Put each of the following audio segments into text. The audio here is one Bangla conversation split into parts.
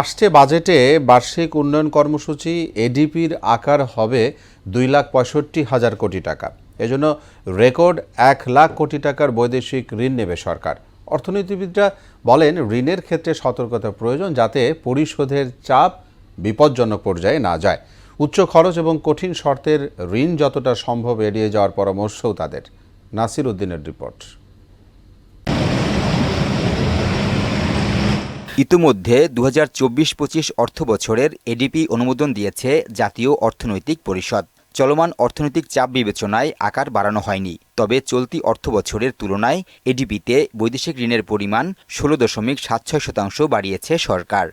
আসছে বাজেটে বার্ষিক উন্নয়ন কর্মসূচি, এডিপির আকার হবে দুই লাখ পঁয়ষট্টি হাজার কোটি টাকা। এজন্য রেকর্ড এক লাখ কোটি টাকার বৈদেশিক ঋণ নেবে সরকার। অর্থনীতিবিদরা বলেন, ঋণের ক্ষেত্রে সতর্কতা প্রয়োজন যাতে পরিশোধের চাপ বিপজ্জনক পর্যায়ে না যায়। উচ্চ খরচ এবং কঠিন শর্তের ঋণ যতটা সম্ভব এড়িয়ে যাওয়ার পরামর্শও তাদের। নাসির উদ্দিনের রিপোর্ট। ইতিমধ্যে দু হাজার চব্বিশ পঁচিশ অর্থ বছরের এডিপি অনুমোদন দিয়েছে জাতীয় অর্থনৈতিক পরিষদ। চলমান অর্থনৈতিক চাপ বিবেচনায় আকার বাড়ানো হয়নি। তবে চলতি অর্থ বছরের তুলনায় এডিপিতে বৈদেশিক ঋণের পরিমাণ ষোলো দশমিক সাত ছয় শতাংশ বাড়িয়েছে সরকার।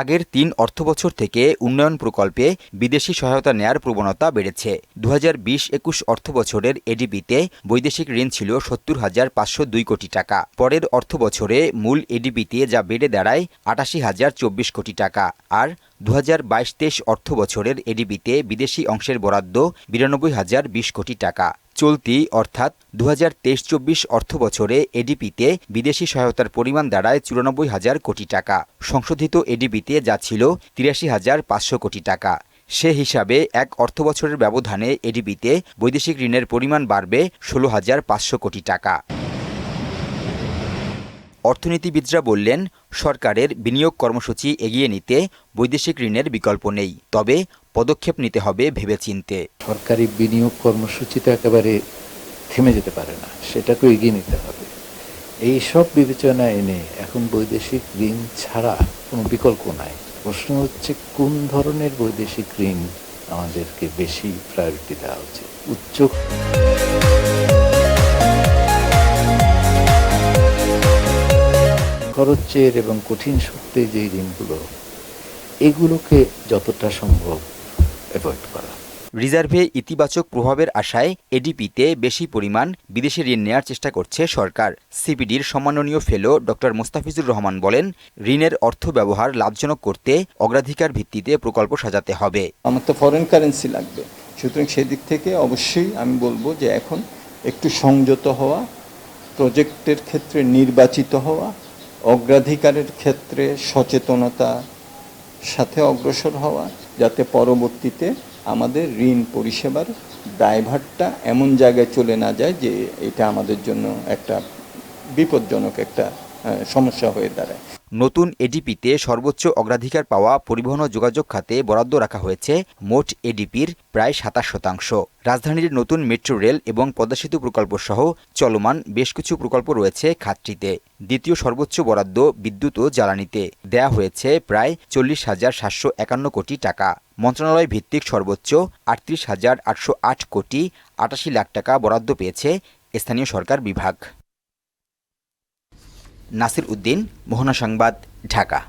আগের তিন অর্থবছর থেকে উন্নয়ন প্রকল্পে বিদেশি সহায়তা নেয়ার প্রবণতা বেড়েছে। দু হাজার বিশ একুশ অর্থবছরের এডিপিতে বৈদেশিক ঋণ ছিল সত্তর হাজার পাঁচশো দুই কোটি টাকা। পরের অর্থবছরে মূল এডিপিতে যা বেড়ে দাঁড়ায় আটাশি হাজার চব্বিশ কোটি টাকা। আর দু হাজার বাইশ তেইশ অর্থ বছরের এডিবিতে বিদেশি অংশের বরাদ্দ বিরানব্বই হাজার বিশ কোটি টাকা। চলতি, অর্থাৎ দু হাজার তেইশ চব্বিশ অর্থ বছরে এডিপিতে বিদেশি সহায়তার পরিমাণ দাঁড়ায় চুরানব্বই হাজার কোটি টাকা। সংশোধিত এডিবিতে যা ছিল তিরাশি হাজার পাঁচশো কোটি টাকা। সে হিসাবে এক অর্থবছরের ব্যবধানে এডিবিতে বৈদেশিক ঋণের পরিমাণ বাড়বে ষোলো হাজার পাঁচশো কোটি টাকা। অর্থনীতিবিদরা বললেন, সরকারের বিনিয়োগ কর্মসূচি এগিয়ে নিতে বৈদেশিক ঋণের বিকল্প নেই। তবে পদক্ষেপ নিতে হবে ভেবেচিন্তে। সরকারি বিনিয়োগ কর্মসূচি তো একেবারে থেমে যেতে পারে না, সেটাকেও এগিয়ে নিতে হবে। এই সব বিবেচনা এনে এখন বৈদেশিক ঋণ ছাড়া কোনো বিকল্প নাই। প্রশ্ন হচ্ছে, কোন ধরনের বৈদেশিক ঋণ আমাদেরকে বেশি প্রায়োরিটি দেওয়া উচিত? উচ্চ খরচের এবং কঠিন শর্তে যে ঋণগুলো, এগুলোকে যতটা সম্ভব অ্যাভয়েড করা। রিজার্ভে ইতিবাচক প্রভাবের আশায় এডিপিতে বেশি পরিমাণ বিদেশি ঋণ নেওয়ার চেষ্টা করছে সরকার। সিপিডির সম্মাননীয় ফেলো ডক্টর মোস্তাফিজুর রহমান বলেন ঋণের অর্থ ব্যবহার লাভজনক করতে অগ্রাধিকার ভিত্তিতে প্রকল্প সাজাতে হবে। আমার তো ফরেন কারেন্সি লাগবে। সুতরাং সেদিক থেকে অবশ্যই আমি বলব যে এখন একটু সংযত হওয়া প্রজেক্টের ক্ষেত্রে নির্বাচিত হওয়া অগ্রাধিকারের ক্ষেত্রে সচেতনতা সাথে অগ্রসর হওয়া যাতে পরবর্তীতে আমাদের ঋণ পরিষেবার দায়ভারটা এমন জায়গায় চলে না যায় যে এটা আমাদের জন্য একটা বিপজ্জনক একটা সমস্যা হয়ে দাঁড়ায়। নতুন এডিপিতে সর্বোচ্চ অগ্রাধিকার পাওয়া পরিবহন ও যোগাযোগ খাতে বরাদ্দ রাখা হয়েছে মোট এডিপির প্রায় সাতাশ শতাংশ। রাজধানীর নতুন মেট্রো রেল এবং পদ্মাসেতু প্রকল্প সহ চলমান বেশ কিছু প্রকল্প রয়েছে খাতটিতে। দ্বিতীয় সর্বোচ্চ বরাদ্দ বিদ্যুৎ ও জ্বালানিতে দেয়া হয়েছে প্রায় চল্লিশ হাজার সাতশো একান্ন কোটি টাকা। মন্ত্রণালয় ভিত্তিক সর্বোচ্চ আটত্রিশ হাজার আটশো আট কোটি আটাশি লাখ টাকা বরাদ্দ পেয়েছে স্থানীয় সরকার বিভাগ। নাসির উদ্দিন, মোহনা সংবাদ, ঢাকা।